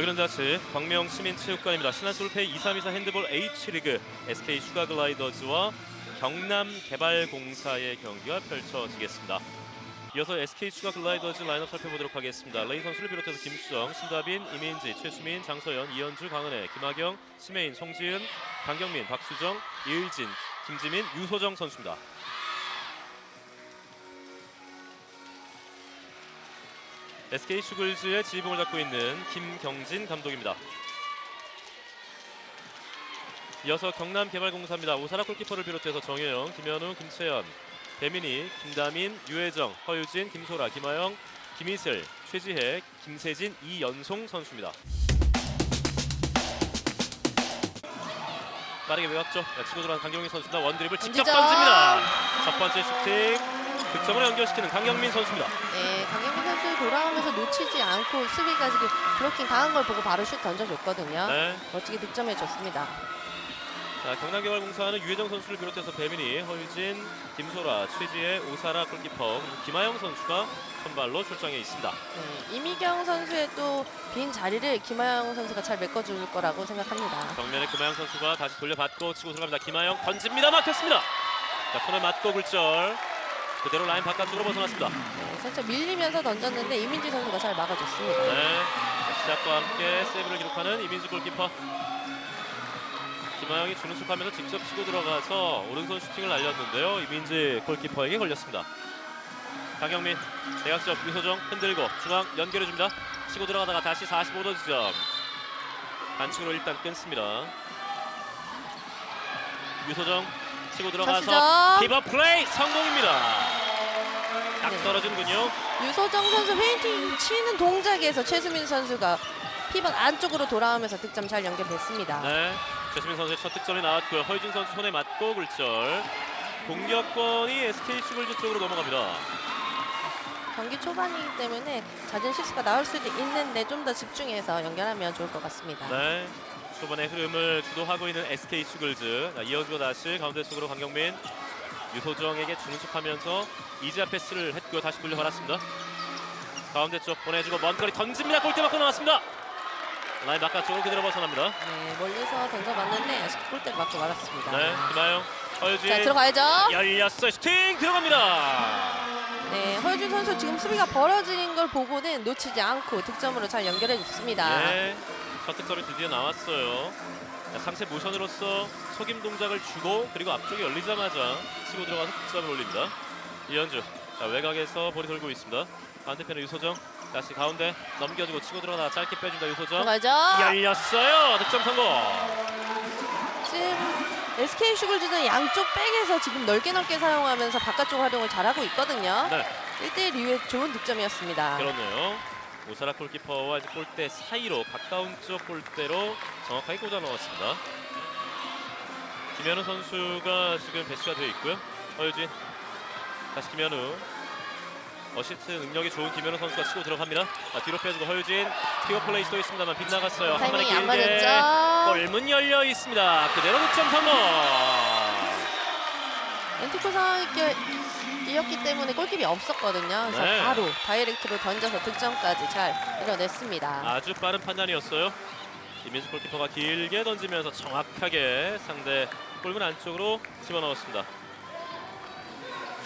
여기는 다시 광명 시민체육관입니다. 신한솔페이 2324 핸드볼 H리그 SK 슈가 글라이더즈와 경남 개발공사의 경기가 펼쳐지겠습니다. 이어서 SK 슈가 글라이더즈 라인업 살펴보도록 하겠습니다. 레이 선수를 비롯해서 김수정, 신다빈, 이민지, 최수민, 장서연, 이현주, 강은혜, 김하경, 심혜인, 송지은, 강경민, 박수정, 이의진, 김지민, 유소정 선수입니다. SK 슈글즈의 지휘봉을 잡고 있는 김경진 감독입니다. 이어서 경남개발공사입니다. 오사라 골키퍼를 비롯해서 정혜영, 김현우, 김채연, 배민희, 김다민, 유혜정, 허유진, 김소라, 김하영, 김희슬, 최지혜, 김세진, 이연송 선수입니다. 빠르게 외곽쪽 치고 들어간 강경민 선수입니다. 원드립을 직접. 던집니다. 첫 번째 슈팅 득점으로 연결시키는 강경민 선수입니다. 네, 강경민 돌아오면서 놓치지 않고 수비가 지금 블로킹 당한 걸 보고 바로 슛 던져줬거든요. 네. 멋지게 득점해줬습니다. 자, 경남개발공사는 유혜정 선수를 비롯해서 배민희, 허유진, 김소라, 최지혜, 오사라 골키퍼, 김하영 선수가 선발로 출장해 있습니다. 네, 이미경 선수의 또 빈 자리를 김하영 선수가 잘 메꿔줄 거라고 생각합니다. 정면에 김하영 선수가 다시 돌려받고 치고 들어갑니다. 김하영 던집니다. 막혔습니다. 자, 손에 맞고 굴절. 그대로 라인 바깥쪽으로 벗어났습니다. 네, 살짝 밀리면서 던졌는데 이민지 선수가 잘 막아줬습니다. 네. 자, 시작과 함께 세이브를 기록하는 이민주 골키퍼. 김하영이 주는 척하면서 직접 치고 들어가서 오른손 슈팅을 날렸는데요. 이민지 골키퍼에게 걸렸습니다. 강영민 대각점 유소정 흔들고 중앙 연결해줍니다. 치고 들어가다가 다시 45도 지점. 반칙으로 일단 끊습니다. 유소정 치고 들어가서. 피버 플레이 성공입니다. 딱 네. 떨어지는군요. 유소정 선수 페인팅 치는 동작에서 최수민 선수가 피벗 안쪽으로 돌아오면서 득점 잘 연결됐습니다. 네, 최수민 선수의 첫 득점이 나왔고요. 허유진 선수 손에 맞고 굴절. 공격권이 SK 슈글즈 쪽으로 넘어갑니다. 경기 초반이기 때문에 잦은 실수가 나올 수도 있는데 좀 더 집중해서 연결하면 좋을 것 같습니다. 네, 초반의 흐름을 주도하고 있는 SK 슈글즈. 자, 이어주고 다시 가운데 쪽으로 강경민, 유소정에게 주는 척하면서 이지아 패스를 했고요. 다시 돌려받았습니다. 가운데 쪽 보내주고 먼 거리 던집니다. 골대 맞고 나왔습니다. 라인 바깥쪽으로 그대로 벗어납니다. 네, 멀리서 던져봤는데 골대를 맞고 말았습니다. 네, 김하영, 허유진 자 들어가야죠. 열렸어요. 슈팅 들어갑니다. 네, 허유준 선수 지금 수비가 벌어진 걸 보고는 놓치지 않고 득점으로 잘 연결해 줬습니다. 예, 첫 득점이 드디어 나왔어요. 자, 상세 모션으로서 속임 동작을 주고 그리고 앞쪽이 열리자마자 치고 들어가서 득점을 올립니다. 이현주 자, 외곽에서 볼이 돌고 있습니다. 반대편에 유소정 다시 가운데 넘겨주고 치고 들어가다 짧게 빼준다 유소정 들어가야죠. 열렸어요. 득점 성공. 지금 SK 슈글즈는 양쪽 백에서 지금 넓게 넓게 사용하면서 바깥쪽 활용을 잘하고 있거든요. 네, 1대1 이후에 좋은 득점이었습니다. 그렇네요. 오사라 골키퍼와 이제 골대 사이로 가까운 쪽 골대로 정확하게 꽂아 넣었습니다. 김현우 선수가 지금 배치가 되어 있고요. 허유진 다시 김현우 어시스트 능력이 좋은 김현우 선수가 치고 들어갑니다. 아, 뒤로 빼주고 허유진 피어 플레이 또 있습니다만 빗나갔어요. 한 번에 안 길게 맞았죠. 골문 열려 있습니다. 그대로 득점 성공. 엔티코 상황 이었기 때문에 골킵이 없었거든요. 그래서 네. 바로 다이렉트로 던져서 득점까지 잘 이뤄냈습니다. 아주 빠른 판단이었어요. 이민수 골키퍼가 길게 던지면서 정확하게 상대 골문 안쪽으로 집어넣었습니다.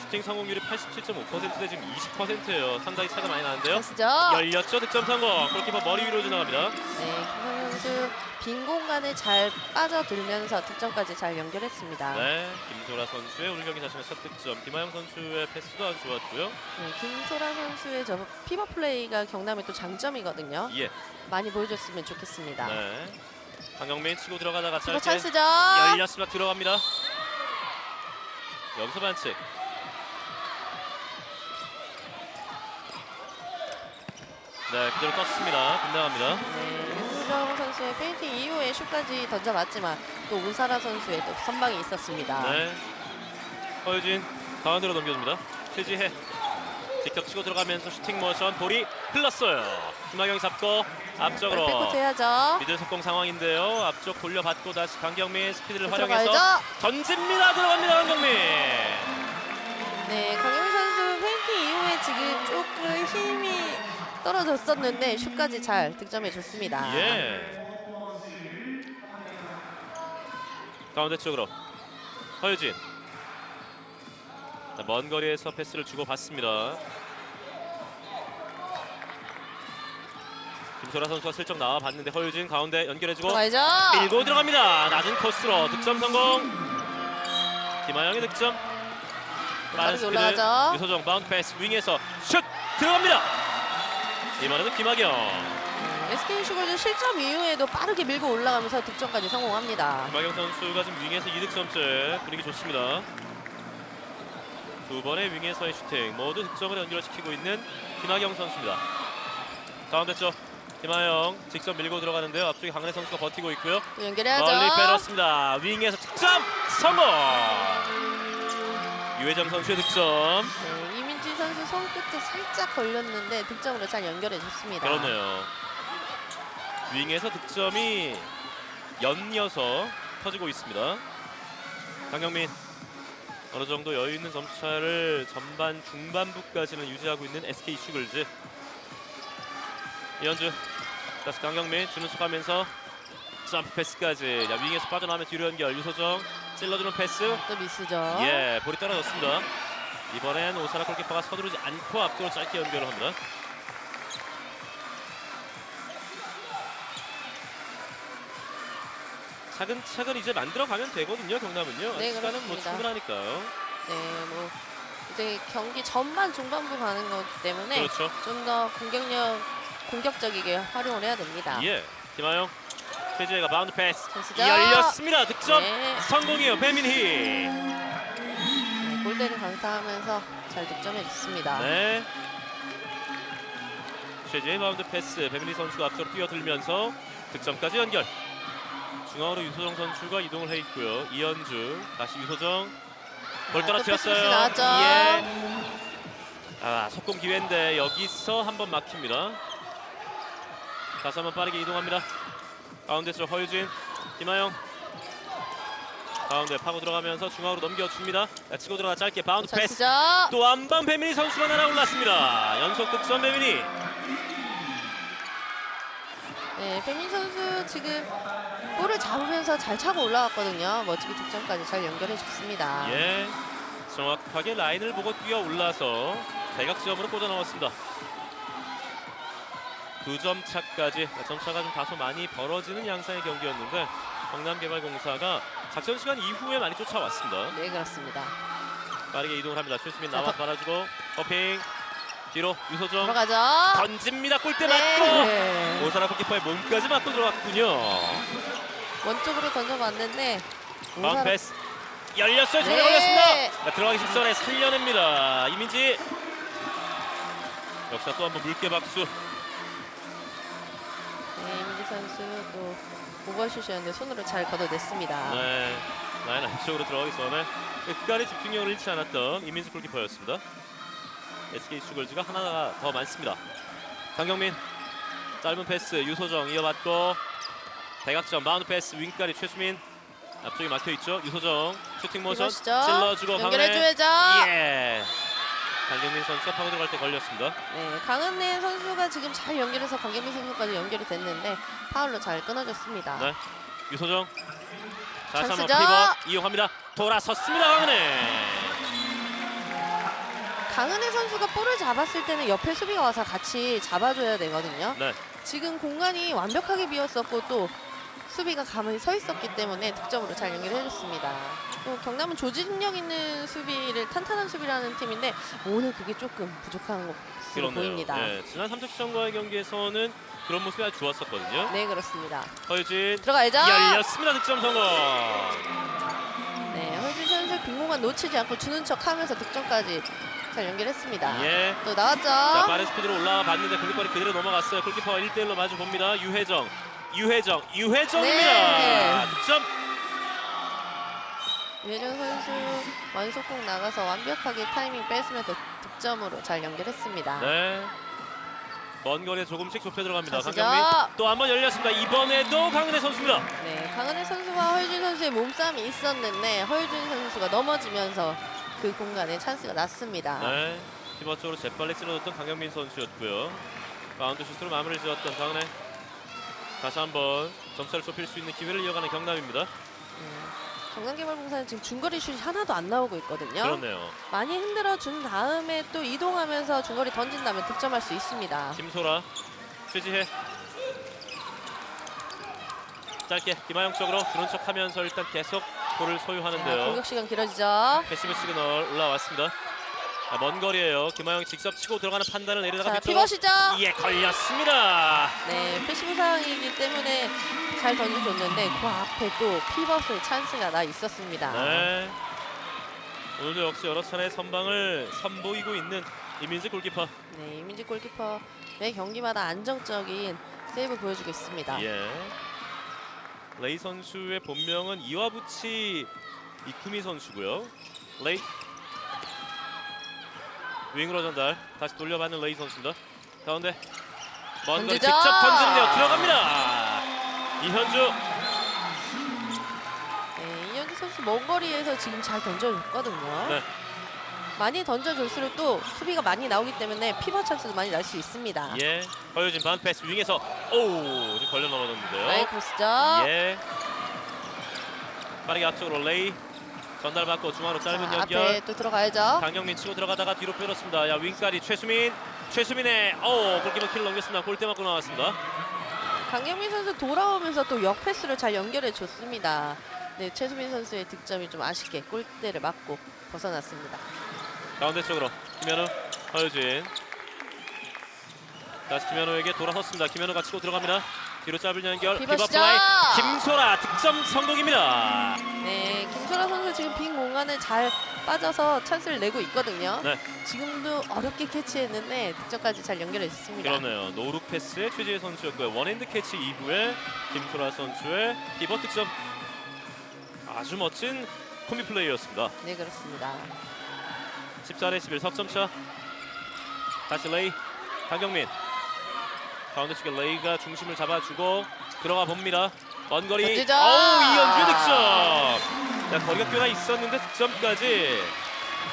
슈팅 성공률이 87.5%대 지금 20%예요. 상당히 차이가 많이 나는데요. 가시죠. 열렸죠 득점 성공. 골키퍼 머리 위로 지나갑니다. 네, 선수 빈 공간을 잘 빠져들면서 득점까지 잘 연결했습니다. 네, 김소라 선수의 오늘 경기 자신의 첫 득점. 김하영 선수의 패스도 아주 좋았고요. 네, 김소라 선수의 저 피버 플레이가 경남의 또 장점이거든요. 예, 많이 보여줬으면 좋겠습니다. 네. 강영민 치고 들어가다가 짧게 찬스죠. 열렸습니다. 들어갑니다. 여기서 반칙. 네, 그대로 떴습니다. 빗나갑니다. 네, 선수의 페인팅 이후에 슛까지 던져봤지만 또 우사라 선수의 또 선방이 있었습니다. 네. 허유진 가운데로 넘겨줍니다. 최지혜 직접 치고 들어가면서 슈팅 모션 볼이 흘렀어요. 김하경이 잡고 앞쪽으로 백코트 해야죠. 미들 속공 상황인데요. 앞쪽 돌려받고 다시 강경민 스피드를 활용해서 들어가야죠. 던집니다. 들어갑니다. 강경민. 네, 강영 선수 페인팅 이후에 지금 조금 힘이 떨어졌었는데 슛까지 잘 득점해 줬습니다. 예. 가운데 쪽으로 허유진. 자, 먼 거리에서 패스를 주고 받습니다. 김소라 선수가 슬쩍 나와 봤는데 허유진 가운데 연결해주고 들어가야죠. 밀고 들어갑니다. 낮은 코스로 득점 성공. 김하영의 득점. 빠른 스피드. 올라가죠. 유소정 바운드 패스 윙에서 슛 들어갑니다. 이번에는 김하경. SK 슈거즈 실점 이후에도 빠르게 밀고 올라가면서 득점까지 성공합니다. 김하경 선수가 지금 윙에서 2득점째 분위기 좋습니다. 두 번의 윙에서의 슈팅 모두 득점을 연결시키고 있는 김하경 선수입니다. 가운데 쪽 김하영 직접 밀고 들어가는데요. 앞쪽에 강은혜 선수가 버티고 있고요. 또 연결해야죠. 멀리 빼놨습니다. 윙에서 득점 성공. 유혜정 선수의 득점. 네, 이민지 선수 손끝에 살짝 걸렸는데 득점으로 잘 연결해 줬습니다. 그렇네요. 윙에서 득점이 연이어서 터지고 있습니다. 강경민 어느 정도 여유 있는 점수차를 전반 중반부까지는 유지하고 있는 SK 슈글즈. 이현주 다시 강경민 준우석하면서 점프 패스까지 야, 윙에서 빠져나오면 뒤로 연결 유소정 찔러주는 패스 또 미스죠. 예 볼이 떨어졌습니다. 이번엔 오사라 골키퍼가 서두르지 않고 앞쪽으로 짧게 연결을 합니다. 차근차근 이제 만들어가면 되거든요 경남은요 네, 시간은 뭐 그렇습니다. 충분하니까요 네, 뭐 이제 경기 전반 중반부 가는 거기 때문에 그렇죠 좀 더 공격력 공격적이게 활용을 해야 됩니다. 예 김하영 최지혜가 바운드 패스 찬스죠? 열렸습니다 득점 네. 성공이에요 배민희 네, 골대를 강타하면서 잘 득점해 줬습니다. 네 최지혜 바운드 패스 배민희 선수가 앞서로 뛰어들면서 득점까지 연결 중앙으로 유소정 선수가 이동을 해 있고요. 이현주 다시 유소정. 볼 아, 떨어뜨렸어요. 나왔죠. 예. 아 속공 기회인데 여기서 한번 막힙니다. 다시 한번 빠르게 이동합니다. 가운데 쪽 허유진 김하영. 가운데 파고 들어가면서 중앙으로 넘겨줍니다. 자, 치고 들어가 짧게 바운드 패스. 찬스죠. 또한번 배민희 선수가 날아올랐습니다. 연속 득점 배민희. 네, 배민 선수 지금 볼을 잡으면서 잘 차고 올라왔거든요. 멋지게 득점까지 잘 연결해 줬습니다. 예 정확하게 라인을 보고 뛰어 올라서 대각지점으로 꽂아 넣었습니다 두 점 차까지 점차가 좀 다소 많이 벌어지는 양상의 경기였는데 경남개발공사가 작전 시간 이후에 많이 쫓아왔습니다 네, 그렇습니다. 빠르게 이동을 합니다 최수민 자, 나와 더- 받아주고 허핑 뒤로 유소정 들어가죠. 던집니다 골대 맞고 네. 오사라 골키퍼의 몸까지 맞고 들어갔군요 원쪽으로 던져봤는데 바운드 오사라- 패스 열렸어요 잘 네. 열렸습니다 자, 들어가기 직전에 살려냅니다 이민지 역시나 또한번 물개 박수 네, 이민지 선수 또 오버슛이었는데 손으로 잘 걷어냈습니다. 네 라인 안쪽으로 들어가기 전에 끝까지 집중력을 잃지 않았던 이민수 골키퍼였습니다 SK 슈걸즈가 하나가 더 많습니다 강경민 짧은 패스 유소정 이어받고 대각점 바운드 패스 윙까지 최수민 앞쪽에 막혀 있죠 유소정 슈팅 모션 이것이죠. 찔러주고 연결해줘야죠. 예. 강경민 선수가 파고 들어갈 때 걸렸습니다. 네, 강은혜 선수가 지금 잘 연결해서 강경민 선수까지 연결이 됐는데 파울로 잘 끊어졌습니다. 네. 유소정 다시 한번 찬스죠? 피벗 이용합니다. 돌아섰습니다 강은혜. 강은혜 선수가 볼을 잡았을 때는 옆에 수비가 와서 같이 잡아줘야 되거든요. 네. 지금 공간이 완벽하게 비었었고 또 수비가 가만히 서 있었기 때문에 득점으로 잘 연결해줬습니다. 또 경남은 조직력 있는 수비를 탄탄한 수비라는 팀인데 오늘 그게 조금 부족한 것으로 그렇네요. 보입니다. 예, 지난 삼척시청과의 경기에서는 그런 모습이 아주 좋았었거든요. 네 그렇습니다. 허유진 들어가야죠. 열렸습니다. 득점 성공. 네, 허준 선수 빈 공간 놓치지 않고 주는 척하면서 득점까지 잘 연결했습니다. 예. 또 나왔죠. 자 빠른 스피드로 올라와 봤는데 골키퍼리 그대로 넘어갔어요. 골키퍼와 1대1로 마주 봅니다. 유혜정. 유혜정. 유혜정입니다. 네. 득점. 유혜정 선수 완속공 나가서 완벽하게 타이밍 뺏으면서 득점으로 잘 연결했습니다. 네. 먼 거리에 조금씩 좁혀 들어갑니다. 강경민 또한 번 열렸습니다. 이번에도 강은혜 선수입니다. 네, 강은혜 선수와 허유준 선수의 몸싸움이 있었는데 허유준 선수가 넘어지면서 그 공간에 찬스가 났습니다. 네. 피벗 쪽으로 재빨리 찔러줬던 강경민 선수였고요. 바운드 슛으로 마무리를 지었던 강은혜. 다시 한번 점수를 좁힐 수 있는 기회를 이어가는 경남입니다. 음, 경남개발공사는 지금 중거리 슛이 하나도 안 나오고 있거든요. 그렇네요. 많이 흔들어 준 다음에 또 이동하면서 중거리 던진다면 득점할 수 있습니다. 김소라 최지혜 짧게 김하영 쪽으로 주는 척하면서 일단 계속 볼을 자, 소유하는데요. 공격 시간 길어지죠. 패시브 시그널 올라왔습니다. 자, 먼 거리에요. 김하영이 직접 치고 들어가는 판단을 내리다가 자, 뒤쪽으로 피벗이죠. 예 걸렸습니다. 네, 패시브 상황이기 때문에 잘 던져줬는데 그 앞에 또 피벗의 찬스가 나 있었습니다. 네. 오늘도 역시 여러 차례 선방을 선보이고 있는 이민지 골키퍼. 네, 이민지 골키퍼 매 경기마다 안정적인 세이브 보여주고 있습니다. 예. 레이 선수의 본명은 이와부치 이쿠미 선수고요. 레이 윙으로 전달 다시 돌려받는 레이 선수입니다. 가운데 먼 거리 던지죠. 직접 던지는데요. 들어갑니다. 이현주 네, 이현주 선수 먼 거리에서 지금 잘 던져줬거든요. 네. 많이 던져줄수록 또 수비가 많이 나오기 때문에 피벗 찬스도 많이 날 수 있습니다. 예 허유진 반 패스 윙에서 오 지금 걸려 넘어졌는데요. 나이 크로스죠. 예 빠르게 앞쪽으로 레이 전달 받고 중앙으로 짧은 자, 연결 앞에 또 들어가야죠. 강경민 치고 들어가다가 뒤로 빼렸습니다. 야 윙까지 최수민 최수민의 오 골키퍼 킬을 넘겼습니다. 골대 맞고 나왔습니다. 강경민 선수 돌아오면서 또 역패스를 잘 연결해 줬습니다. 네, 최수민 선수의 득점이 좀 아쉽게 골대를 맞고 벗어났습니다. 가운데 쪽으로 김현우 허유진 다시 김현우에게 돌아섰습니다. 김현우가 치고 들어갑니다. 뒤로 짧은 연결 비버 비버 시작! 플라이 김소라 득점 성공입니다. 네, 김소라 선수 지금 빈 공간을 잘 빠져서 찬스를 내고 있거든요. 네. 지금도 어렵게 캐치했는데 득점까지 잘 연결해 줬습니다. 그러네요. 노룩 패스의 최지혜 선수였고요. 원핸드 캐치 이후에 김소라 선수의 비버 득점 아주 멋진 콤비 플레이였습니다. 네, 그렇습니다. 14대 11 석점 차. 다시 레이 강경민 가운데 쪽에 레이가 중심을 잡아주고 들어가 봅니다. 먼 거리. 이현주 득점. 자 거리가 꽤나 있었는데 득점까지.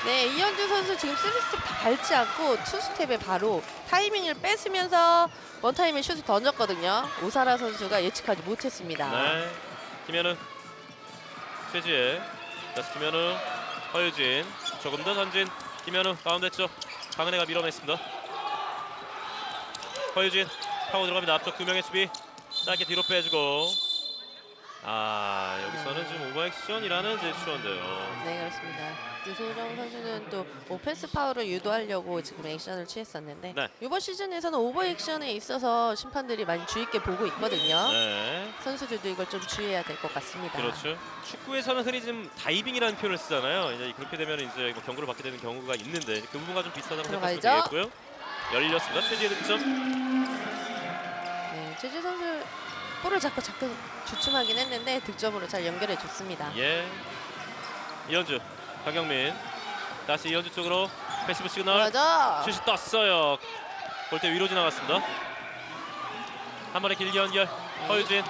네, 이현주 선수 지금 3스텝 다 밟지 않고 2스텝에 바로 타이밍을 뺏으면서 원타임에 슛을 던졌거든요. 오사라 선수가 예측하지 못했습니다. 네. 김현우 최지혜 다시 김현우 허유진 조금 더 전진 김현우 가운데 쪽 강은혜가 밀어냈습니다. 허유진 파고 들어갑니다. 앞쪽 두 명의 수비 짧게 뒤로 빼주고 아 여기서는 지금 오버액션이라는 제스처인데요. 네, 그렇습니다. 유소정 선수는 또 오펜스 파울을 유도하려고 지금 액션을 취했었는데 네. 이번 시즌에서는 오버 액션에 있어서 심판들이 많이 주의 있게 보고 있거든요. 네. 선수들도 이걸 좀 주의해야 될 것 같습니다. 그렇죠. 축구에서는 흔히 좀 다이빙이라는 표현을 쓰잖아요. 이제 그렇게 되면 이제 뭐 경고를 받게 되는 경우가 있는데 그 부분과 좀 비슷하다고 생각하시면. 되겠고요. 열렸습니다. 최지혜 득점. 네, 최지 선수 볼을 잡고 자꾸 주춤하긴 했는데 득점으로 잘 연결해 줬습니다. 예. 이현주, 강경민. 다시 이현주 쪽으로 패시브 시그널. 맞아. 슛이 떴어요. 골대 위로 지나갔습니다. 한 번에 길게 연결. 허유진.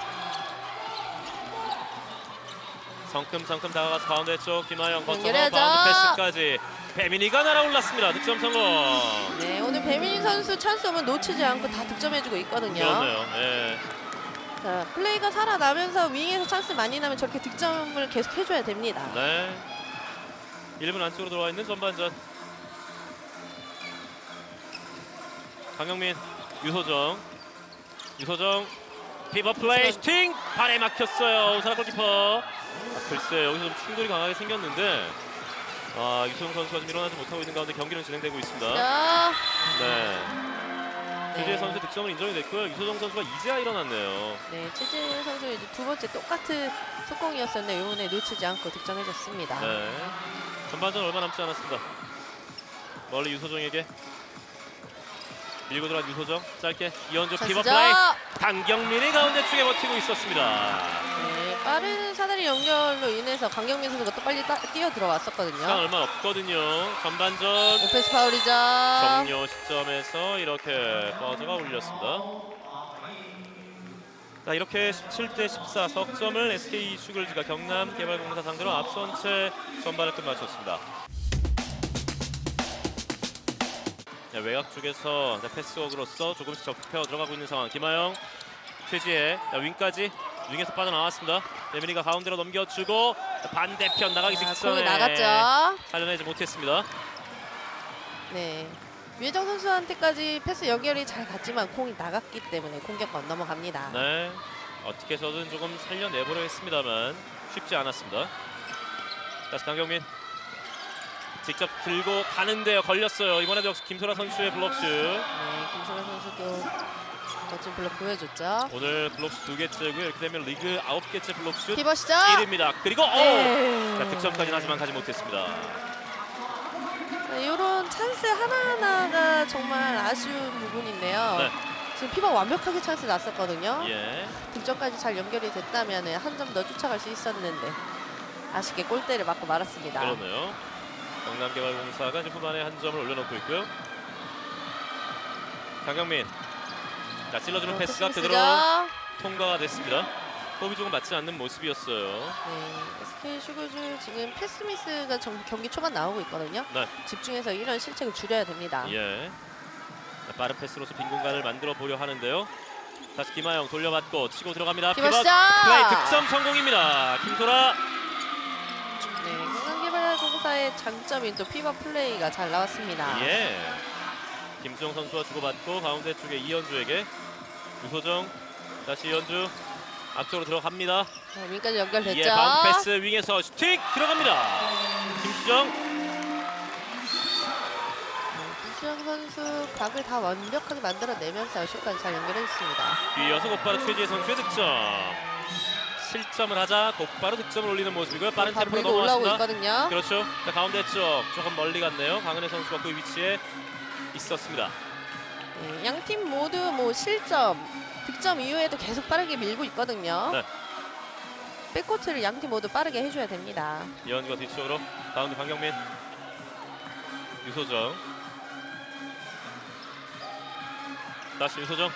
성큼성큼 다가가서 가운데 쪽 김하영 거쳐서 연결해야죠. 바운드 패스까지 배민이가 날아올랐습니다. 득점 성공. 네, 오늘 배민희 선수 찬스 오면 놓치지 않고 다 득점해주고 있거든요. 그렇네요. 예. 자, 플레이가 살아나면서 윙에서 찬스 많이 나면 저렇게 득점을 계속 해줘야 됩니다. 네. 1분 안쪽으로 들어와 있는 전반전. 강영민, 유소정, 유소정, 피버 플레이 슈팅 발에 막혔어요. 오사라 골키퍼. 아, 글쎄 여기서 좀 충돌이 강하게 생겼는데 아 유소정 선수가 좀 일어나지 못하고 있는 가운데 경기는 진행되고 있습니다. 자, 네. 최지혜 선수 득점은 인정이 됐고요. 유소정 선수가 이제야 일어났네요. 네, 최재 선수 이제 두 번째 똑같은 속공이었었는데 이번에 놓치지 않고 득점해줬습니다. 네. 전반전 얼마 남지 않았습니다. 멀리 유소정에게 밀고 들어간 유소정 짧게 이현주 피버 찬스죠? 플레이 강경민이 가운데 쪽에 버티고 있었습니다. 네, 빠른 사다리 연결로 인해서 강경민 선수가 또 빨리 따, 뛰어 시간 들어왔었거든요. 얼마 없거든요. 전반전 오펜스 파울이죠. 종료 시점에서 이렇게 버저가 울렸습니다. 자 이렇게 17대 14 석점을 SK 슈글즈가 경남 개발공사 상대로 앞선 채 전반을 끝마쳤습니다. 네, 외곽 쪽에서 네, 패스워크로서 조금씩 적극해 들어가고 있는 상황. 김하영, 최지혜, 자, 윙까지 윙에서 빠져나왔습니다. 예민이가 가운데로 넘겨주고 반대편 나가기 자, 직전에 공이 나갔죠. 살려내지 못했습니다. 네. 유혜정 선수한테까지 패스 연결이 잘 갔지만 공이 나갔기 때문에 공격권 넘어갑니다. 네, 어떻게 해서든 조금 살려내보려 했습니다만 쉽지 않았습니다. 다시 강경민 직접 들고 가는데요. 걸렸어요. 이번에도 역시 김소라 선수의 블록슛. 네, 김소라 선수도 멋진 블록 보여줬죠. 오늘 블록슛 두 개째고요. 이렇게 되면 리그 아홉 개째 시죠 1위입니다. 그리고 오! 네. 자, 득점까지는 하지만 가지 못했습니다. 이런 찬스 하나하나가 정말 아쉬운 부분인데요. 네. 지금 피버 완벽하게 찬스 났었거든요. 예. 득점까지 잘 연결이 됐다면 한 점 더 쫓아갈 수 있었는데 아쉽게 골대를 맞고 말았습니다. 그러네요. 경남개발공사가 후반에 한 점을 올려놓고 있고요. 강경민. 자, 찔러주는 패스가 패스 그대로. 통과가 됐습니다. 호흡이 조금 맞지 않는 모습이었어요. 네, SK 슈그즈 지금 패스 미스가 정- 경기 초반 나오고 있거든요. 네. 집중해서 이런 실책을 줄여야 됩니다. 예. 자, 빠른 패스로서 빈 공간을 만들어 보려 하는데요. 다시 김하영 돌려받고 치고 들어갑니다. 피벗 시죠 플레이 득점 성공입니다. 김소라. 네, 한강개발공사의 장점인 또 피버 플레이가 잘 나왔습니다. 예. 김수정 선수와 주고받고 가운데 쪽에 이현주에게 유소정 다시 이현주 앞쪽으로 들어갑니다. 자, 윙까지 연결됐죠. 예, 바운드 패스 윙에서 슈팅 들어갑니다. 김수정 네, 김수영 선수 각을 다 완벽하게 만들어내면서 슛까지 잘 연결했습니다. 뒤이어서 곧바로 최지혜 선수의 득점. 실점을 하자 곧바로 득점을 올리는 모습이고요. 빠른 바로 템포로 밀고 올라오고 넘어왔습니다. 있거든요. 그렇죠. 자, 가운데 쪽 조금 멀리 갔네요. 강은혜 선수가 그 위치에 있었습니다. 네, 양팀 모두 뭐 실점, 득점 이후에도 계속 빠르게 밀고 있거든요. 네. 백코트를 양팀 모두 빠르게 해줘야 됩니다. 이현주가 뒤쪽으로 가운데 강경민 유소정 다시 유소정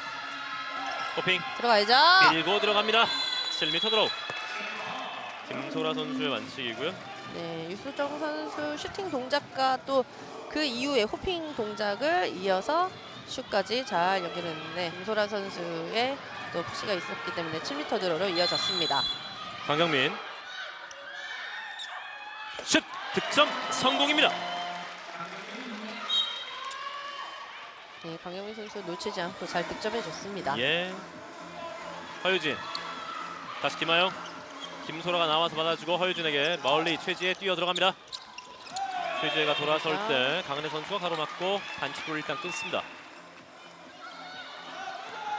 호핑 들어가야죠. 밀고 들어갑니다 7m 드로우 김소라 선수의 완칙이고요 네, 유수정 선수 슈팅 동작과 또 그 이후에 호핑 동작을 이어서 슛까지 잘 연결했는데 김소라 선수의 또 푸시가 있었기 때문에 7m 드로로 이어졌습니다. 강경민. 슛! 득점 성공입니다. 네, 강영민 선수 놓치지 않고 잘 득점해줬습니다. 예. 허유진. 다시 김하영. 김소라가 나와서 받아주고 허유진에게 멀리 최지혜 뛰어 들어갑니다. 최지혜가 돌아설 때 강은혜 선수가 가로막고 반칙으로 일단 끊습니다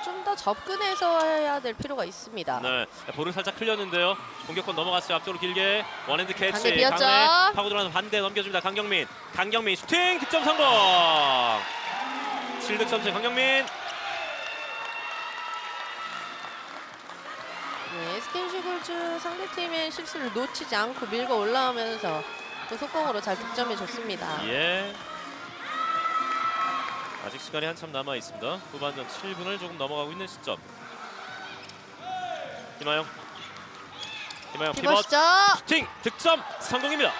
좀 더 접근해서 해야 될 필요가 있습니다. 네, 볼은 살짝 흘렸는데요. 공격권 넘어갔어요. 앞쪽으로 길게 원핸드 캐치. 강내 비었죠? 강내 파고 들어가는 반대 넘겨줍니다. 강경민. 강경민 슈팅 득점 성공. 7득점 째 강경민. 네, 스킨슈글즈 상대팀의 실수를 놓치지 않고 밀고 올라오면서 또 속공으로 잘 득점해줬습니다. 예. 아직 시간이 한참 남아 있습니다. 후반전 7분을 조금 넘어가고 있는 시점. 김하영. 김하영 피벗 피벗이죠. 슈팅 득점 성공입니다.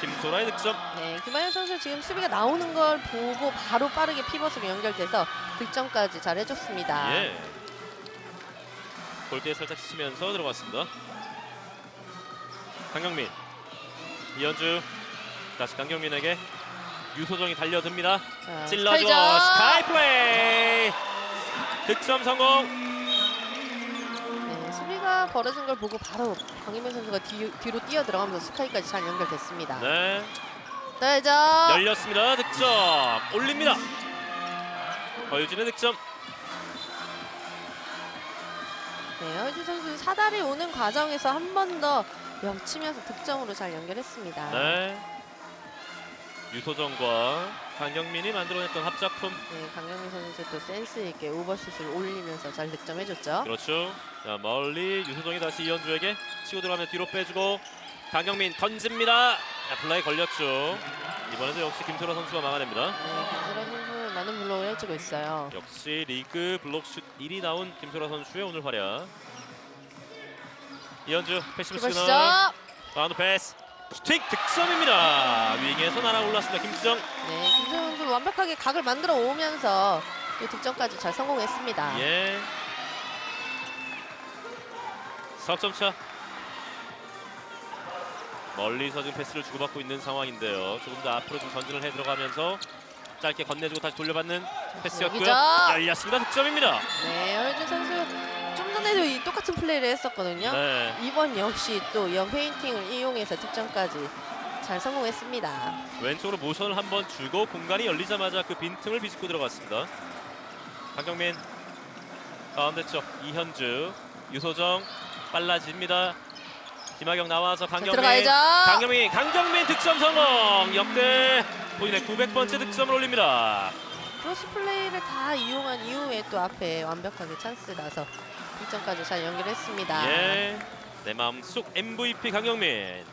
김소라의 득점. 네, 김하연 선수 지금 수비가 나오는 걸 보고 바로 빠르게 피벗으로 연결돼서 득점까지 잘 해줬습니다. 예. 골대에 살짝 스치면서 들어갔습니다. 강경민, 이현주, 다시 강경민에게 유소정이 달려듭니다. 자, 찔러줘 스카이죠. 스카이 플레이. 득점 성공. 네, 수비가 벌어진 걸 보고 바로 강희민 선수가 뒤, 뒤로 뛰어 들어가면서 스카이까지 잘 연결됐습니다. 네, 나이죠. 열렸습니다. 득점 올립니다. 허유진의 득점. 네, 허진 선수 사달이 오는 과정에서 한 번 더 명치면서 득점으로 잘 연결했습니다. 네. 유소정과 강경민이 만들어냈던 합작품. 네, 강영민 선수 또 센스 있게 오버슛을 올리면서 잘 득점해줬죠. 그렇죠. 자 멀리 유소정이 다시 이현주에게 치고 들어가면 뒤로 빼주고 강경민 던집니다. 자, 플라이 걸렸죠. 이번에도 역시 김소라 선수가 막아냅니다. 네, 김소라 선수 많은 블록을 해주고 있어요. 역시 리그 블록슛 1위 나온 김소라 선수의 오늘 활약. 이현주 패시브 시그널. 바운드 패스 슈팅 득점입니다. 윙에서 날아올랐습니다. 김수정. 네, 김수정 선수 완벽하게 각을 만들어 오면서 또 득점까지 잘 성공했습니다. 예. 석점 차. 멀리서 지금 패스를 주고받고 있는 상황인데요. 조금 더 앞으로 좀 전진을 해 들어가면서 짧게 건네주고 다시 돌려받는 패스였고요. 여기죠. 열렸습니다. 득점입니다. 네, 허유진 선수 좀 전에도 이 똑같은 플레이를 했었거든요. 네. 이번 역시 또영 페인팅을 이용해서 득점까지 잘 성공했습니다. 왼쪽으로 모션을 한번 주고 공간이 열리자마자 그 빈틈을 비집고 들어갔습니다. 박경민 가운데 쪽 이현주 유소정 빨라집니다. 김하경 나와서 자, 강경민 들어가야죠. 강경민 강경민 득점 성공 역대 본인의 900번째 득점을 올립니다. 크로스 플레이를 다 이용한 이후에 또 앞에 완벽하게 찬스 나서 득점까지 잘 연결했습니다. 예, 내 마음속 MVP 강경민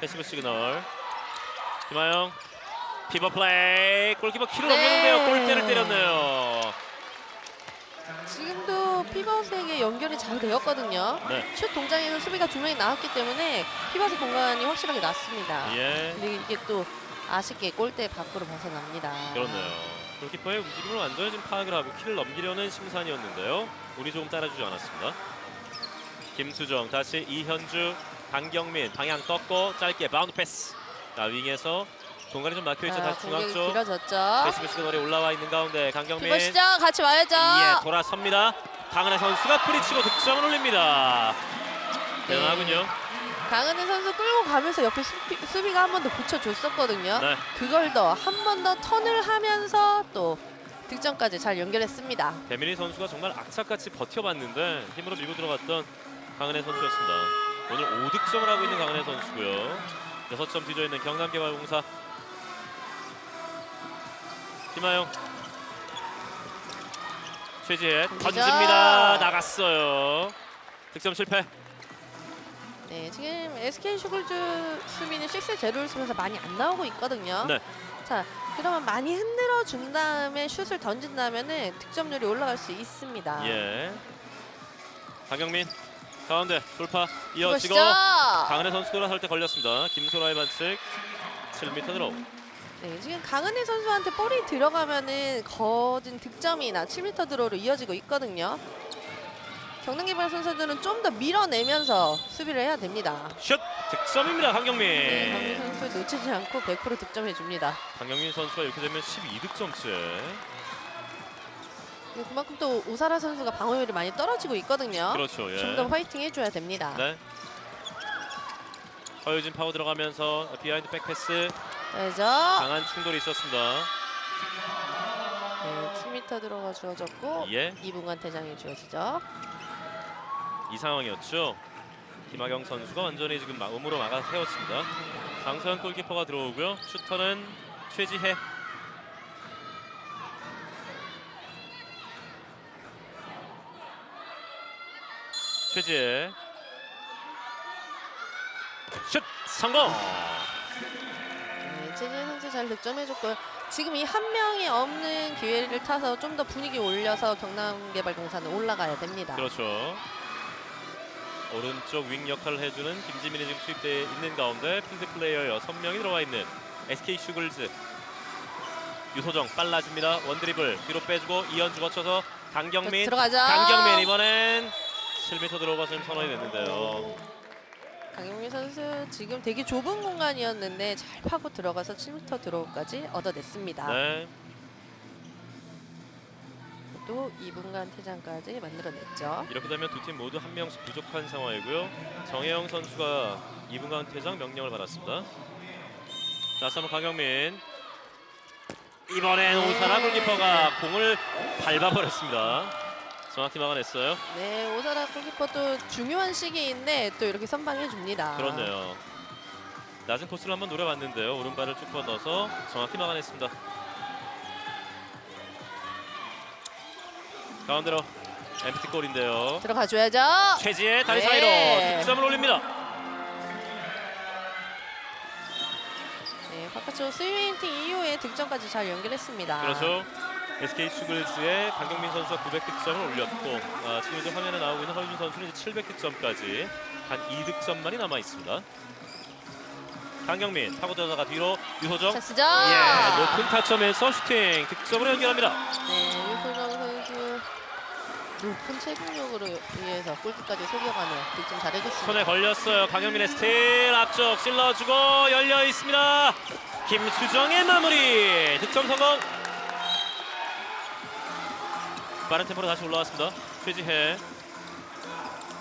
패시브 시그널 김하영 피버 플레이 골키퍼 키를 네. 넘겼는데요 골대를 때렸네요. 지금도 피벗에게 연결이 잘 되었거든요. 네. 슛 동작에서 수비가 두 명이 나왔기 때문에 피벗의 공간이 확실하게 났습니다. 예. 근데 이게 또 아쉽게 골대 밖으로 벗어납니다. 그렇네요. 골키퍼의 움직임을 완전히 지금 파악을 하고 키를 넘기려는 심산이었는데요. 운이 조금 따라주지 않았습니다. 김수정 다시 이현주, 강경민 방향 꺾고 짧게 바운드 패스. 자 윙에서 공간이 좀 막혀 있죠. 자, 다시 중앙 공격이 쪽. 길어졌죠. 패시브 시그널이 올라와 있는 가운데 강경민 피벗이죠. 같이 와야죠. 예 돌아섭니다. 강은혜 선수가 프리치고 득점을 올립니다. 네. 대단하군요. 강은혜 선수 끌고 가면서 옆에 수비, 수비가 한 번 더 붙여줬었거든요. 네. 그걸 더 한 번 더 턴을 하면서 또 득점까지 잘 연결했습니다. 배민희 선수가 정말 악착같이 버텨봤는데 힘으로 밀고 들어갔던 강은혜 선수였습니다. 오늘 5득점을 하고 있는 강은혜 선수고요. 6점 뒤져 있는 경남개발공사 김하영 최지혜. 던집니다. 나갔어요. 득점 실패. 네, 지금 SK 슈글즈 수비는 6 제로를 쓰면서 많이 안 나오고 있거든요. 네. 자, 그러면 많이 흔들어 준 다음에 슛을 던진다면은 득점률이 올라갈 수 있습니다. 예. 강경민 가운데 돌파 이어지고. 강은혜 선수 돌아설 때 걸렸습니다. 김소라의 반칙 7m 드로우. 네, 지금 강은혜 선수한테 볼이 들어가면은 거진 득점이나 7m 드로우로 이어지고 있거든요. 경남개발 선수들은 좀 더 밀어내면서 수비를 해야 됩니다. 슛 득점입니다 강경민 네, 강민 선수 놓치지 않고 100% 득점해 줍니다. 강경민 선수가 이렇게 되면 12득점째 네, 그만큼 또 우사라 선수가 방어율이 많이 떨어지고 있거든요. 그렇죠 예. 좀 더 화이팅 해줘야 됩니다. 네. 허유진 파고 들어가면서 비하인드 백패스 그죠? 강한 충돌이 있었습니다 네, 7m 들어가 주어졌고 예. 2분간 퇴장이 주어지죠. 이 상황이었죠 김하경 선수가 완전히 지금 마음으로 막아 세웠습니다. 강서현 골키퍼가 들어오고요. 슈터는 최지혜. 최지혜. 슛! 성공! 네, 최진 선수 잘 득점해줬고요. 지금 이 한 명이 없는 기회를 타서 좀 더 분위기 올려서 경남개발공사는 올라가야 됩니다. 그렇죠 오른쪽 윙 역할을 해주는 김지민이 지금 투입되어 있는 가운데 필드 플레이어 6명이 들어와 있는 SK 슈글즈 유소정 빨라집니다 원드리블 뒤로 빼주고 이현주 거쳐서 강경민 들어가죠. 강경민 이번엔 7m 들어가서 선언이 됐는데요 강영민 선수 지금 되게 좁은 공간이었는데 잘 파고 들어가서 7m 드로우까지 얻어냈습니다. 네. 또 2분간 퇴장까지 만들어냈죠. 이렇게 되면 두 팀 모두 한 명씩 부족한 상황이고요. 정혜영 선수가 2분간 퇴장 명령을 받았습니다. 자 3번 강경민. 이번엔 네. 오사라 골키퍼가 공을 밟아버렸습니다. 정확히 막아냈어요. 네, 오사라 골키퍼도 중요한 시기인데 또 이렇게 선방해 줍니다. 그렇네요. 낮은 코스를 한번 노려봤는데요. 오른발을 쭉 뻗어서 정확히 막아냈습니다 가운데로 엠프티 골인데요 들어가줘야죠. 최지의 다리 네. 사이로 득점을 올립니다 네, 바깥쪽 스윙팅 이후에 득점까지 잘 연결했습니다. 그렇죠. SK 슈글즈의 강경민 선수가 900득점을 올렸고 아, 지금 이제 화면에 나오고 있는 허유준 선수는 이제 700득점까지 단 2득점만이 남아 있습니다. 강경민 타고 들어다가 뒤로 유호정. 찬스죠. 예, 높은 타점에서 슈팅 득점으로 연결합니다. 네, 높은 체중력으로 의해서 골키까지 속여가는 득점 잘해줬습니다. 손에 걸렸어요. 강경민의 스틸 앞쪽 찔러주고 열려 있습니다. 김수정의 마무리 득점 성공. 빠른 템포로 다시 올라왔습니다. 최지혜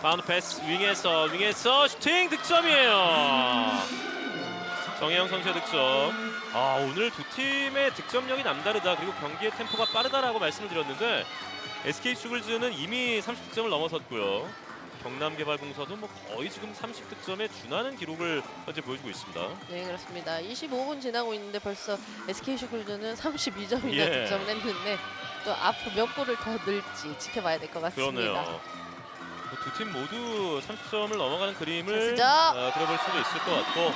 바운드 패스 윙에서 윙에서 슈팅 득점이에요. 정혜영 선수의 득점. 아 오늘 두 팀의 득점력이 남다르다 그리고 경기의 템포가 빠르다라고 말씀을 드렸는데 SK 슈글즈는 이미 30득점을 넘어섰고요. 경남개발공사도 뭐 거의 지금 30득점에 준하는 기록을 현재 보여주고 있습니다. 네, 그렇습니다. 25분 지나고 있는데 벌써 SK 슈글즈는 32점이나 예. 득점을 했는데 또 앞으로 몇 골을 더 넣을지 지켜봐야 될 것 같습니다. 그러네요. 두 팀 모두 30점을 넘어가는 그림을? 어, 그려볼 수도 있을 것 같고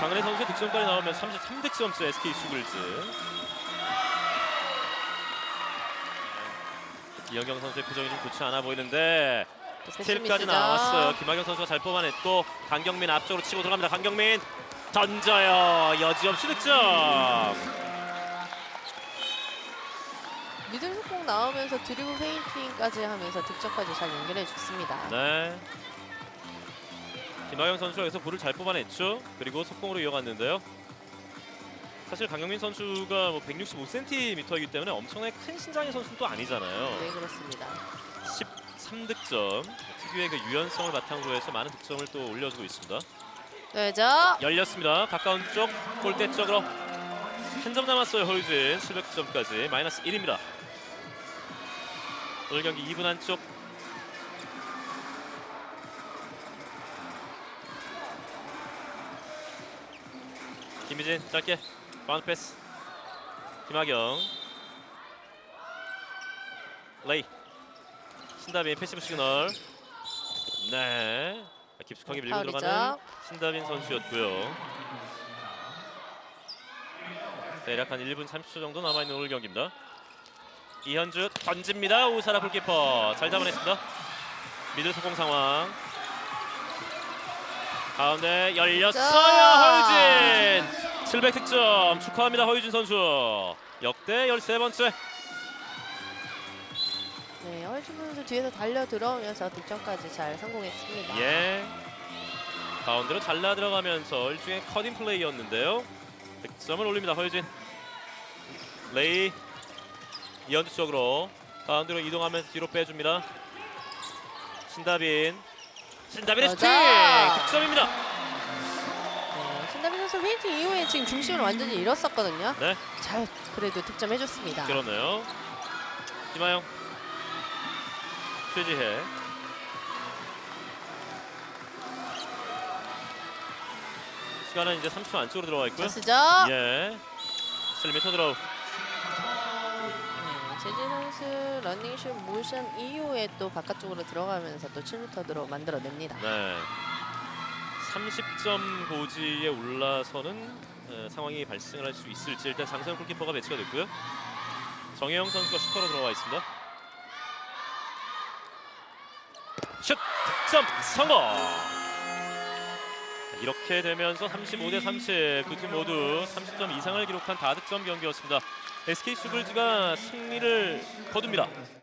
강은혜 선수의 득점까지 나오면 33득점째 SK 슈글즈 이영경 선수의 표정이 좀 좋지 않아 보이는데 또 스틸까지. 나왔어요. 김학영 선수가 잘 뽑아냈고 강경민 앞쪽으로 치고 들어갑니다. 강경민 던져요. 여지없이 득점. 미들 속공 나오면서 드리블 페인팅까지 하면서 득점까지 잘 연결해 줬습니다. 네. 김학영 선수가 여기서 볼을 잘 뽑아냈죠. 그리고 속공으로 이어갔는데요. 사실 강경민 선수가 뭐 165cm이기 때문에 엄청나게 큰 신장의 선수는 또 아니잖아요. 네, 그렇습니다. 13득점. 특유의 그 유연성을 바탕으로 해서 많은 득점을 또 올려주고 있습니다. 되죠? 열렸습니다. 가까운 쪽 골대 쪽으로 한 점 남았어요. 허유진 700점까지 마이너스 1입니다. 오늘 경기 2분 안쪽 김희진 짧게 바운드 패스 김학영 레이 신다빈 패시브 시그널 네 깊숙하게 밀고 파울이죠. 들어가는 신다빈 선수였고요. 대략 한 1분 30초 정도 남아있는 오늘 경기입니다. 이현주 던집니다. 오사라 골키퍼 잘 잡아냈습니다. 미들 소공 상황. 가운데 열렸어요. 자. 허유진 700 득점 축하합니다. 허유진 선수 역대 13번째. 네, 얼준 선수 뒤에서 달려 들어오면서 득점까지 잘 성공했습니다. 예. 가운데로 잘라 들어가면서 일종의 커딩 플레이였는데요. 득점을 올립니다. 허유진. 레이 이현주 쪽으로 가운데로 이동하면서 뒤로 빼줍니다. 신다빈. 신다빈의 슈팅! 맞아. 득점입니다. 네, 신다빈 선수 페인팅 이후에 지금 중심을 완전히 잃었었거든요. 네, 잘 그래도 득점해줬습니다. 그러네요. 김하영. 최지혜. 시간은 이제 30초 안쪽으로 들어와 있고요. 찬스죠? 예. 슬미터 드로우. 네, 제지 선수 러닝슛 모션 이후에 또 바깥쪽으로 들어가면서 또 7m 들어 만들어냅니다. 네. 30점 고지에 올라서는 어, 상황이 발생을 할수 있을지 일단 장세영 골키퍼가 배치가 됐고요. 정혜영 선수가 슈터로 들어와 있습니다. 슛 득점 성공. 이렇게 되면서 35대 30 두 팀 모두 30점 이상을 기록한 다득점 경기였습니다. SK 슈글즈가 승리를 거둡니다.